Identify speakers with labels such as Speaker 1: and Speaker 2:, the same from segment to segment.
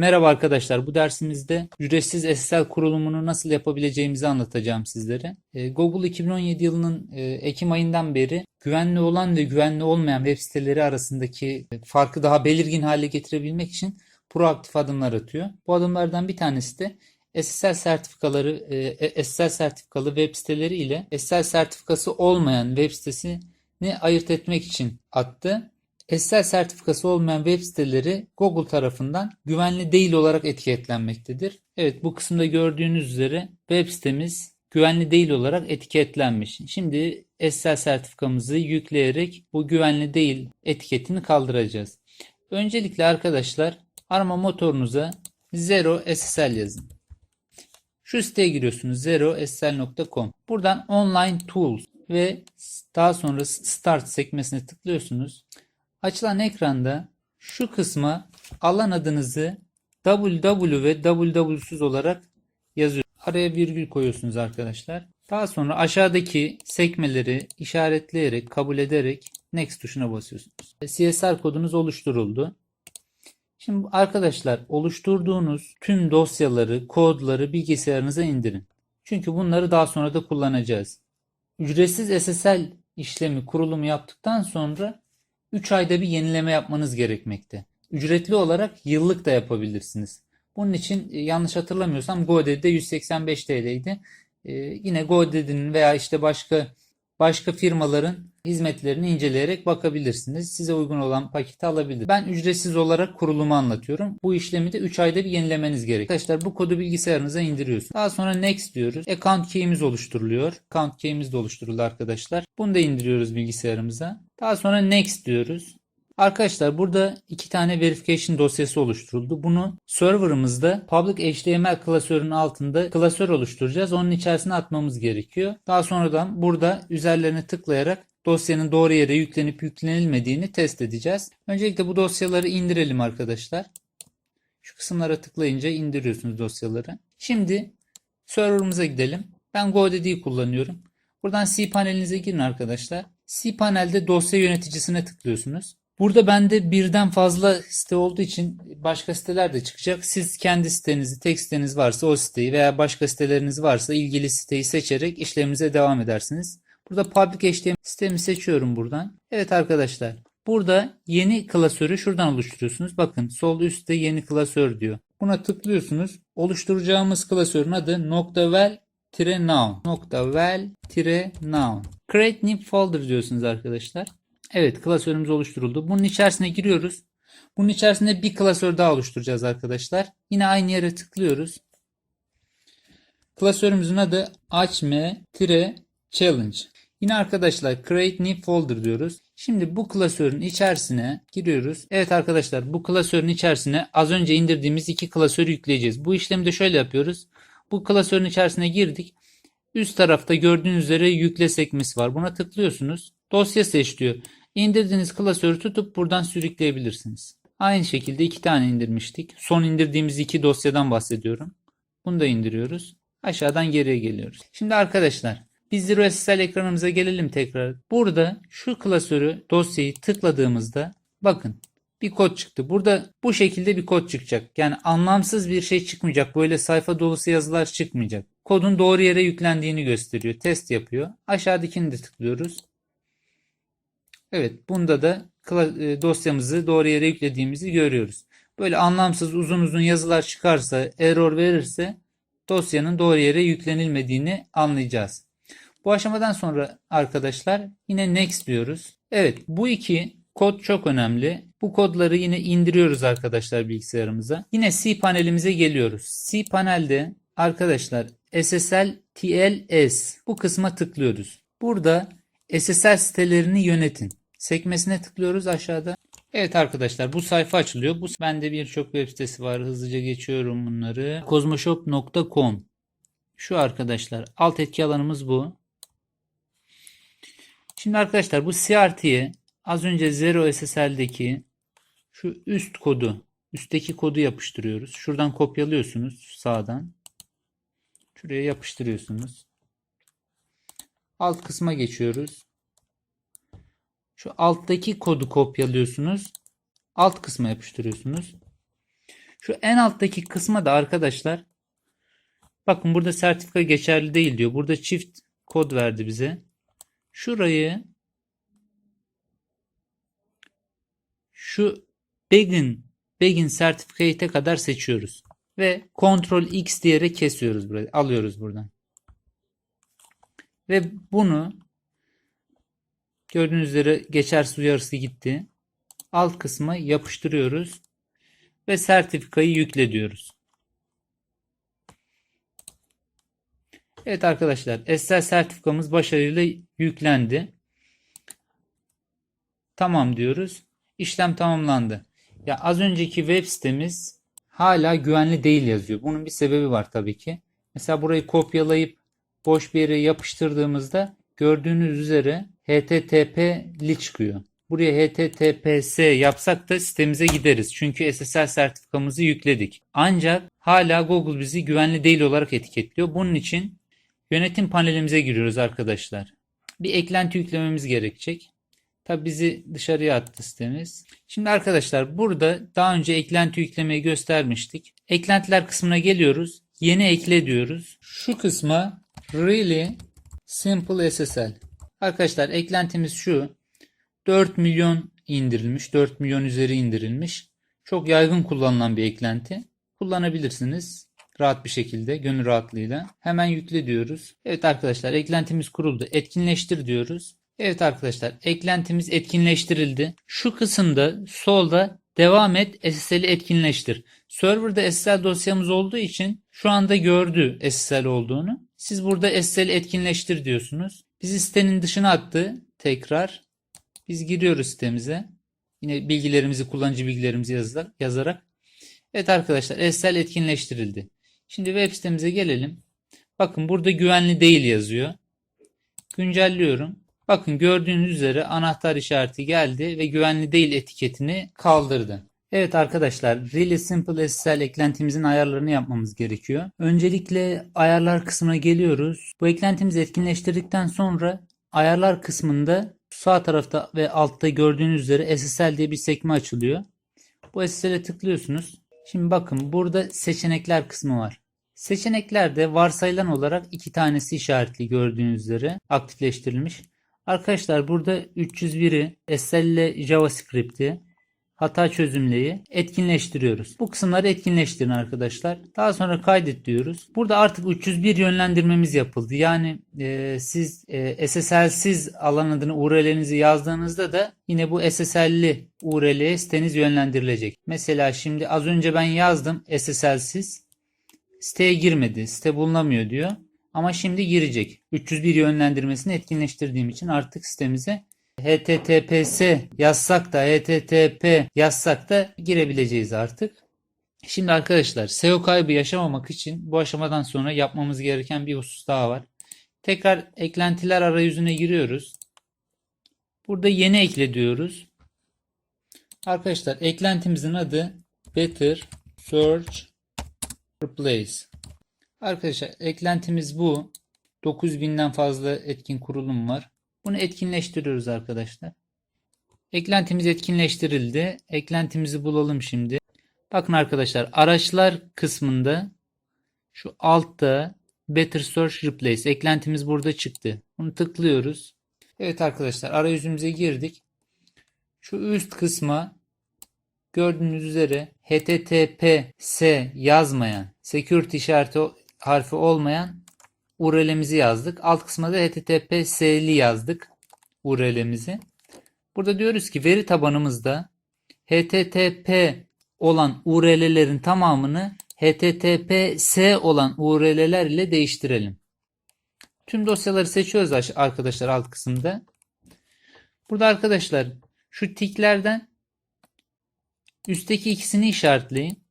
Speaker 1: Merhaba arkadaşlar. Bu dersimizde ücretsiz SSL kurulumunu nasıl yapabileceğimizi anlatacağım sizlere. E, Google 2017 yılının e, Ekim ayından beri güvenli olan ve güvenli olmayan web siteleri arasındaki farkı daha belirgin hale getirebilmek için proaktif adımlar atıyor. Bu adımlardan bir tanesi de SSL sertifikaları, e, SSL sertifikalı web siteleri ile SSL sertifikası olmayan web sitesini ayırt etmek için attı. SSL sertifikası olmayan web siteleri Google tarafından güvenli değil olarak etiketlenmektedir. Evet bu kısımda gördüğünüz üzere web sitemiz güvenli değil olarak etiketlenmiş. Şimdi SSL sertifikamızı yükleyerek bu güvenli değil etiketini kaldıracağız. Öncelikle arkadaşlar arama motorunuza Zero SSL yazın. Şu siteye giriyorsunuz zerossl.com. Buradan online tools ve daha sonra start sekmesine tıklıyorsunuz. Açılan ekranda şu kısma alan adınızı www ve www'suz olarak yazıyor. Araya virgül koyuyorsunuz arkadaşlar. Daha sonra aşağıdaki sekmeleri işaretleyerek, kabul ederek next tuşuna basıyorsunuz. CSR kodunuz oluşturuldu. Şimdi arkadaşlar oluşturduğunuz tüm dosyaları, kodları bilgisayarınıza indirin. Çünkü bunları daha sonra da kullanacağız. Ücretsiz SSL işlemi kurulumu yaptıktan sonra 3 ayda bir yenileme yapmanız gerekmekte. Ücretli olarak yıllık da yapabilirsiniz. Bunun için e, yanlış hatırlamıyorsam GoDaddy'de 185 TL'ydi. Ee, yine GoDaddy'nin veya işte başka başka firmaların hizmetlerini inceleyerek bakabilirsiniz. Size uygun olan paketi alabilir. Ben ücretsiz olarak kurulumu anlatıyorum. Bu işlemi de 3 ayda bir yenilemeniz gerekiyor. Arkadaşlar bu kodu bilgisayarınıza indiriyorsunuz. Daha sonra next diyoruz. Account key'imiz oluşturuluyor. Account key'imiz de oluşturuldu arkadaşlar. Bunu da indiriyoruz bilgisayarımıza. Daha sonra next diyoruz. Arkadaşlar burada iki tane verification dosyası oluşturuldu. Bunu serverımızda public HTML klasörünün altında klasör oluşturacağız. Onun içerisine atmamız gerekiyor. Daha sonradan burada üzerlerine tıklayarak dosyanın doğru yere yüklenip yüklenilmediğini test edeceğiz. Öncelikle bu dosyaları indirelim arkadaşlar. Şu kısımlara tıklayınca indiriyorsunuz dosyaları. Şimdi serverımıza gidelim. Ben GoDaddy'yi kullanıyorum. Buradan cPanel'inize girin arkadaşlar. cPanel'de dosya yöneticisine tıklıyorsunuz. Burada bende birden fazla site olduğu için başka siteler de çıkacak. Siz kendi sitenizi, tek siteniz varsa o siteyi veya başka siteleriniz varsa ilgili siteyi seçerek işleminize devam edersiniz. Burada Public HTML sitemi seçiyorum buradan. Evet arkadaşlar. Burada yeni klasörü şuradan oluşturuyorsunuz. Bakın sol üstte yeni klasör diyor. Buna tıklıyorsunuz. Oluşturacağımız klasörün adı noktavel noun. Noktavel noun. Create new folder diyorsunuz arkadaşlar. Evet klasörümüz oluşturuldu. Bunun içerisine giriyoruz. Bunun içerisinde bir klasör daha oluşturacağız arkadaşlar. Yine aynı yere tıklıyoruz. Klasörümüzün adı açme-challenge. Yine arkadaşlar create new folder diyoruz. Şimdi bu klasörün içerisine giriyoruz. Evet arkadaşlar bu klasörün içerisine az önce indirdiğimiz iki klasörü yükleyeceğiz. Bu işlemi de şöyle yapıyoruz. Bu klasörün içerisine girdik. Üst tarafta gördüğünüz üzere yükle sekmesi var. Buna tıklıyorsunuz. Dosya seç diyor. İndirdiğiniz klasörü tutup buradan sürükleyebilirsiniz. Aynı şekilde iki tane indirmiştik. Son indirdiğimiz iki dosyadan bahsediyorum. Bunu da indiriyoruz. Aşağıdan geriye geliyoruz. Şimdi arkadaşlar biz Zero SSL ekranımıza gelelim tekrar. Burada şu klasörü dosyayı tıkladığımızda bakın bir kod çıktı. Burada bu şekilde bir kod çıkacak. Yani anlamsız bir şey çıkmayacak. Böyle sayfa dolusu yazılar çıkmayacak. Kodun doğru yere yüklendiğini gösteriyor. Test yapıyor. Aşağıdakini de tıklıyoruz. Evet bunda da e, dosyamızı doğru yere yüklediğimizi görüyoruz. Böyle anlamsız uzun uzun yazılar çıkarsa, error verirse dosyanın doğru yere yüklenilmediğini anlayacağız. Bu aşamadan sonra arkadaşlar yine next diyoruz. Evet bu iki kod çok önemli. Bu kodları yine indiriyoruz arkadaşlar bilgisayarımıza. Yine C panelimize geliyoruz. C panelde arkadaşlar SSL TLS bu kısma tıklıyoruz. Burada SSL sitelerini yönetin sekmesine tıklıyoruz aşağıda. Evet arkadaşlar bu sayfa açılıyor. Bu bende birçok web sitesi var. Hızlıca geçiyorum bunları. Kozmoshop.com Şu arkadaşlar alt etki alanımız bu. Şimdi arkadaşlar bu CRT'ye az önce Zero SSL'deki şu üst kodu, üstteki kodu yapıştırıyoruz. Şuradan kopyalıyorsunuz sağdan. Şuraya yapıştırıyorsunuz. Alt kısma geçiyoruz. Şu alttaki kodu kopyalıyorsunuz. Alt kısma yapıştırıyorsunuz. Şu en alttaki kısma da arkadaşlar bakın burada sertifika geçerli değil diyor. Burada çift kod verdi bize. Şurayı şu Begin Begin Certificate'e kadar seçiyoruz. Ve Ctrl X diyerek kesiyoruz burayı. Alıyoruz buradan. Ve bunu gördüğünüz üzere geçersiz uyarısı gitti. Alt kısma yapıştırıyoruz. Ve sertifikayı yükle diyoruz. Evet arkadaşlar SSL sertifikamız başarıyla yüklendi. Tamam diyoruz. İşlem tamamlandı. Ya az önceki web sitemiz hala güvenli değil yazıyor. Bunun bir sebebi var tabii ki. Mesela burayı kopyalayıp boş bir yere yapıştırdığımızda gördüğünüz üzere HTTP'li çıkıyor. Buraya HTTPS yapsak da sitemize gideriz. Çünkü SSL sertifikamızı yükledik. Ancak hala Google bizi güvenli değil olarak etiketliyor. Bunun için yönetim panelimize giriyoruz arkadaşlar. Bir eklenti yüklememiz gerekecek. Tabi bizi dışarıya attı sitemiz. Şimdi arkadaşlar burada daha önce eklenti yüklemeyi göstermiştik. Eklentiler kısmına geliyoruz. Yeni ekle diyoruz. Şu kısma really simple SSL. Arkadaşlar eklentimiz şu. 4 milyon indirilmiş. 4 milyon üzeri indirilmiş. Çok yaygın kullanılan bir eklenti. Kullanabilirsiniz. Rahat bir şekilde, gönül rahatlığıyla. Hemen yükle diyoruz. Evet arkadaşlar eklentimiz kuruldu. Etkinleştir diyoruz. Evet arkadaşlar eklentimiz etkinleştirildi. Şu kısımda solda devam et SSL'i etkinleştir. Server'da SSL dosyamız olduğu için şu anda gördü SSL olduğunu. Siz burada SSL'i etkinleştir diyorsunuz. Bizi sitenin dışına attı tekrar. Biz giriyoruz sitemize. Yine bilgilerimizi, kullanıcı bilgilerimizi yazar- yazarak. Evet arkadaşlar SSL etkinleştirildi. Şimdi web sitemize gelelim. Bakın burada güvenli değil yazıyor. Güncelliyorum. Bakın gördüğünüz üzere anahtar işareti geldi ve güvenli değil etiketini kaldırdı. Evet arkadaşlar Really Simple SSL eklentimizin ayarlarını yapmamız gerekiyor. Öncelikle ayarlar kısmına geliyoruz. Bu eklentimizi etkinleştirdikten sonra ayarlar kısmında sağ tarafta ve altta gördüğünüz üzere SSL diye bir sekme açılıyor. Bu SSL'e tıklıyorsunuz. Şimdi bakın burada seçenekler kısmı var. Seçeneklerde varsayılan olarak iki tanesi işaretli gördüğünüz üzere aktifleştirilmiş. Arkadaşlar burada 301'i SSL JavaScript'i hata çözümleyi etkinleştiriyoruz. Bu kısımları etkinleştirin arkadaşlar. Daha sonra kaydet diyoruz. Burada artık 301 yönlendirmemiz yapıldı. Yani e, siz e, SSL'siz alan adını URL'nizi yazdığınızda da yine bu SSL'li URL'ye siteniz yönlendirilecek. Mesela şimdi az önce ben yazdım SSL'siz. Siteye girmedi. Site bulunamıyor diyor. Ama şimdi girecek. 301 yönlendirmesini etkinleştirdiğim için artık sitemize HTTPS yazsak da HTTP yazsak da girebileceğiz artık. Şimdi arkadaşlar SEO kaybı yaşamamak için bu aşamadan sonra yapmamız gereken bir husus daha var. Tekrar eklentiler arayüzüne giriyoruz. Burada yeni ekle diyoruz. Arkadaşlar eklentimizin adı Better Search Replace. Arkadaşlar eklentimiz bu. 9000'den fazla etkin kurulum var. Bunu etkinleştiriyoruz arkadaşlar. Eklentimiz etkinleştirildi. Eklentimizi bulalım şimdi. Bakın arkadaşlar araçlar kısmında şu altta Better Search Replace eklentimiz burada çıktı. Bunu tıklıyoruz. Evet arkadaşlar arayüzümüze girdik. Şu üst kısma gördüğünüz üzere HTTPS yazmayan security işareti harfi olmayan URL'mizi yazdık. Alt kısma da HTTPS'li yazdık URL'mizi. Burada diyoruz ki veri tabanımızda HTTP olan URL'lerin tamamını HTTPS olan URL'ler ile değiştirelim. Tüm dosyaları seçiyoruz arkadaşlar alt kısımda. Burada arkadaşlar şu tiklerden üstteki ikisini işaretleyin.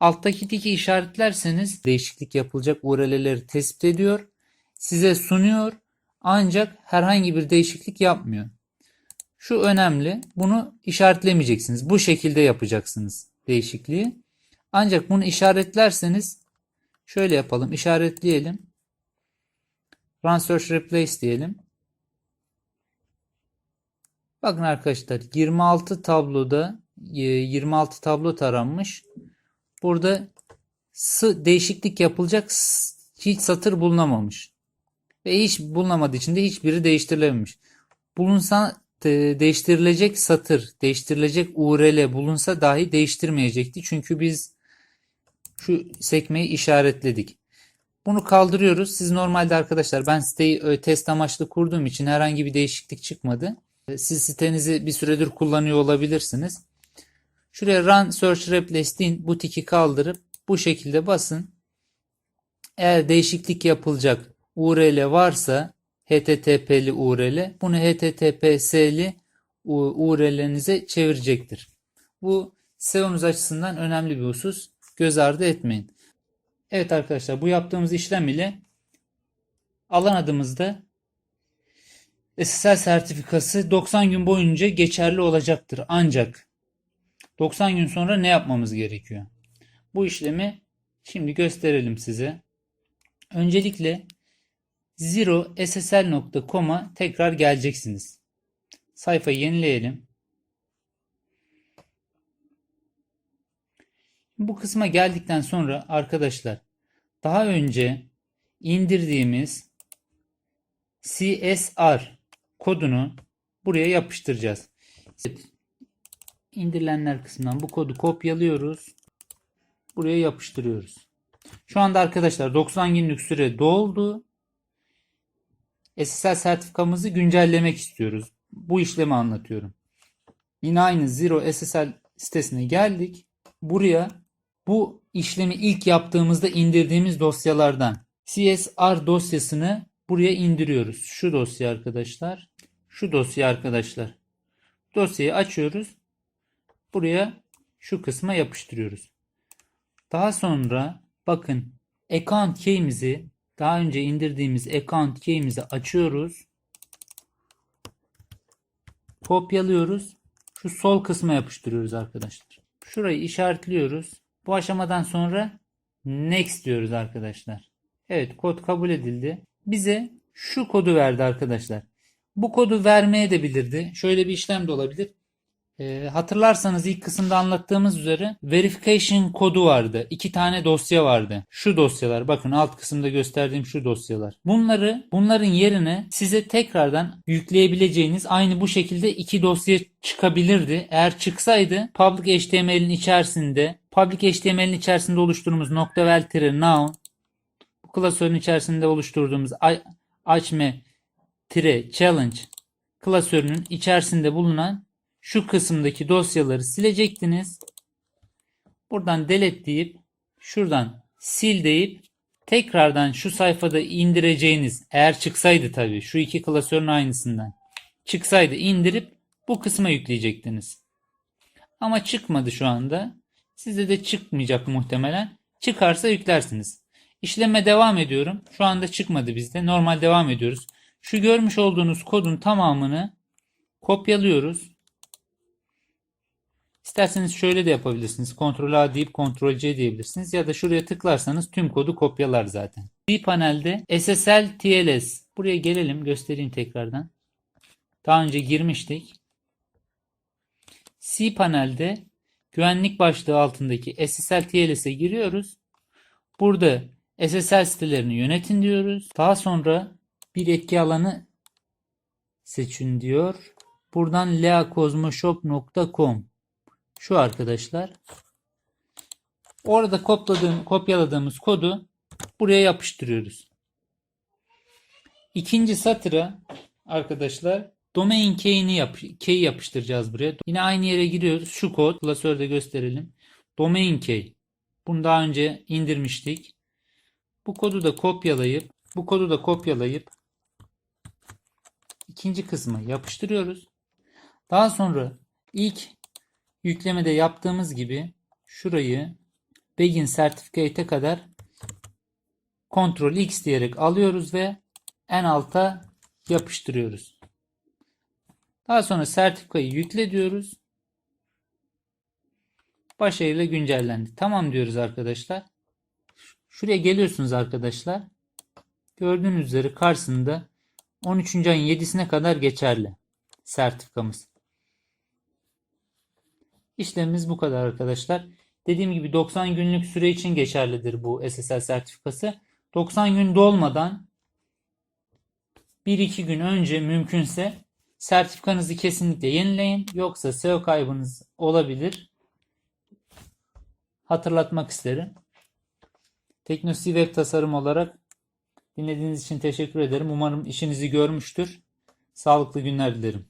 Speaker 1: Alttaki tiki işaretlerseniz değişiklik yapılacak URL'leri tespit ediyor. Size sunuyor ancak herhangi bir değişiklik yapmıyor. Şu önemli. Bunu işaretlemeyeceksiniz. Bu şekilde yapacaksınız değişikliği. Ancak bunu işaretlerseniz şöyle yapalım. İşaretleyelim. Run Search Replace diyelim. Bakın arkadaşlar 26 tabloda 26 tablo taranmış. Burada sı değişiklik yapılacak s- hiç satır bulunamamış. Ve hiç bulunamadığı için de hiçbiri değiştirilememiş. Bulunsa e, değiştirilecek satır, değiştirilecek URL bulunsa dahi değiştirmeyecekti. Çünkü biz şu sekmeyi işaretledik. Bunu kaldırıyoruz. Siz normalde arkadaşlar ben siteyi e, test amaçlı kurduğum için herhangi bir değişiklik çıkmadı. E, Siz sitenizi bir süredir kullanıyor olabilirsiniz. Şuraya Run Search Replace deyin. Bu tiki kaldırıp bu şekilde basın. Eğer değişiklik yapılacak URL varsa HTTP'li URL bunu HTTPS'li URL'inize çevirecektir. Bu SEO'nuz açısından önemli bir husus. Göz ardı etmeyin. Evet arkadaşlar bu yaptığımız işlem ile alan adımızda SSL sertifikası 90 gün boyunca geçerli olacaktır. Ancak 90 gün sonra ne yapmamız gerekiyor? Bu işlemi şimdi gösterelim size. Öncelikle zerossl.com'a tekrar geleceksiniz. Sayfayı yenileyelim. Bu kısma geldikten sonra arkadaşlar daha önce indirdiğimiz CSR kodunu buraya yapıştıracağız. İndirilenler kısmından bu kodu kopyalıyoruz. Buraya yapıştırıyoruz. Şu anda arkadaşlar 90 günlük süre doldu. SSL sertifikamızı güncellemek istiyoruz. Bu işlemi anlatıyorum. Yine aynı Zero SSL sitesine geldik. Buraya bu işlemi ilk yaptığımızda indirdiğimiz dosyalardan CSR dosyasını buraya indiriyoruz. Şu dosya arkadaşlar. Şu dosya arkadaşlar. Dosyayı açıyoruz. Buraya şu kısma yapıştırıyoruz. Daha sonra bakın account key'imizi daha önce indirdiğimiz account key'imizi açıyoruz. Kopyalıyoruz. Şu sol kısma yapıştırıyoruz arkadaşlar. Şurayı işaretliyoruz. Bu aşamadan sonra next diyoruz arkadaşlar. Evet kod kabul edildi. Bize şu kodu verdi arkadaşlar. Bu kodu vermeye de bilirdi. Şöyle bir işlem de olabilir. Ee, hatırlarsanız ilk kısımda anlattığımız üzere verification kodu vardı. İki tane dosya vardı. Şu dosyalar bakın alt kısımda gösterdiğim şu dosyalar. Bunları bunların yerine size tekrardan yükleyebileceğiniz aynı bu şekilde iki dosya çıkabilirdi. Eğer çıksaydı public HTML'in içerisinde public HTML'in içerisinde oluşturduğumuz nokta vel tire now bu klasörün içerisinde oluşturduğumuz açme tire challenge klasörünün içerisinde bulunan şu kısımdaki dosyaları silecektiniz. Buradan delete deyip şuradan sil deyip tekrardan şu sayfada indireceğiniz eğer çıksaydı tabii şu iki klasörün aynısından çıksaydı indirip bu kısma yükleyecektiniz. Ama çıkmadı şu anda. Size de çıkmayacak muhtemelen. Çıkarsa yüklersiniz. İşleme devam ediyorum. Şu anda çıkmadı bizde. Normal devam ediyoruz. Şu görmüş olduğunuz kodun tamamını kopyalıyoruz. İsterseniz şöyle de yapabilirsiniz. Ctrl A deyip Ctrl C diyebilirsiniz. Ya da şuraya tıklarsanız tüm kodu kopyalar zaten. Bir panelde SSL TLS. Buraya gelelim göstereyim tekrardan. Daha önce girmiştik. C panelde güvenlik başlığı altındaki SSL TLS'e giriyoruz. Burada SSL sitelerini yönetin diyoruz. Daha sonra bir etki alanı seçin diyor. Buradan leakozmoshop.com şu arkadaşlar. Orada kopyaladığım, kopyaladığımız kodu buraya yapıştırıyoruz. İkinci satıra arkadaşlar domain key'ini yap key yapıştıracağız buraya. Yine aynı yere giriyoruz. Şu kod klasörde gösterelim. Domain key. Bunu daha önce indirmiştik. Bu kodu da kopyalayıp bu kodu da kopyalayıp ikinci kısmı yapıştırıyoruz. Daha sonra ilk yüklemede yaptığımız gibi şurayı Begin Certificate'e kadar Ctrl X diyerek alıyoruz ve en alta yapıştırıyoruz. Daha sonra sertifikayı yükle diyoruz. Başarıyla güncellendi. Tamam diyoruz arkadaşlar. Şuraya geliyorsunuz arkadaşlar. Gördüğünüz üzere karşısında 13. ayın 7'sine kadar geçerli sertifikamız. İşlemimiz bu kadar arkadaşlar. Dediğim gibi 90 günlük süre için geçerlidir bu SSL sertifikası. 90 gün dolmadan 1-2 gün önce mümkünse sertifikanızı kesinlikle yenileyin. Yoksa SEO kaybınız olabilir. Hatırlatmak isterim. Teknosi Web tasarım olarak dinlediğiniz için teşekkür ederim. Umarım işinizi görmüştür. Sağlıklı günler dilerim.